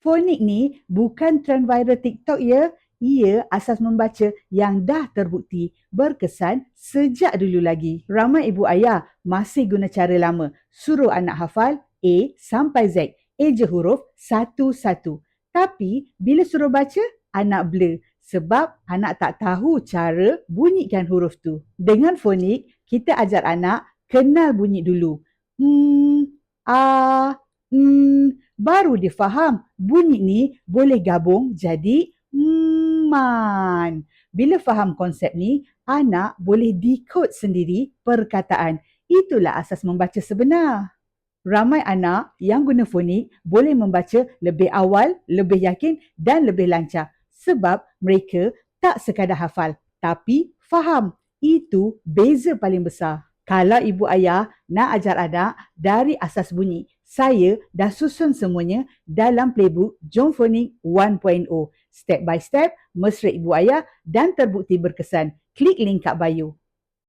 Fonik ni bukan trend viral TikTok ya. Ia asas membaca yang dah terbukti berkesan sejak dulu lagi. Ramai ibu ayah masih guna cara lama. Suruh anak hafal A sampai Z. Eja huruf satu-satu. Tapi bila suruh baca, anak blur. Sebab anak tak tahu cara bunyikan huruf tu. Dengan fonik, kita ajar anak kenal bunyi dulu. Hmm, a, hmm, baru dia faham bunyi ni boleh gabung jadi man. Bila faham konsep ni, anak boleh decode sendiri perkataan. Itulah asas membaca sebenar. Ramai anak yang guna fonik boleh membaca lebih awal, lebih yakin dan lebih lancar. Sebab mereka tak sekadar hafal, tapi faham. Itu beza paling besar. Kalau ibu ayah nak ajar anak dari asas bunyi, saya dah susun semuanya dalam playbook Jom Phonik 1.0. Step by step, mesra ibu ayah dan terbukti berkesan. Klik link kat bio.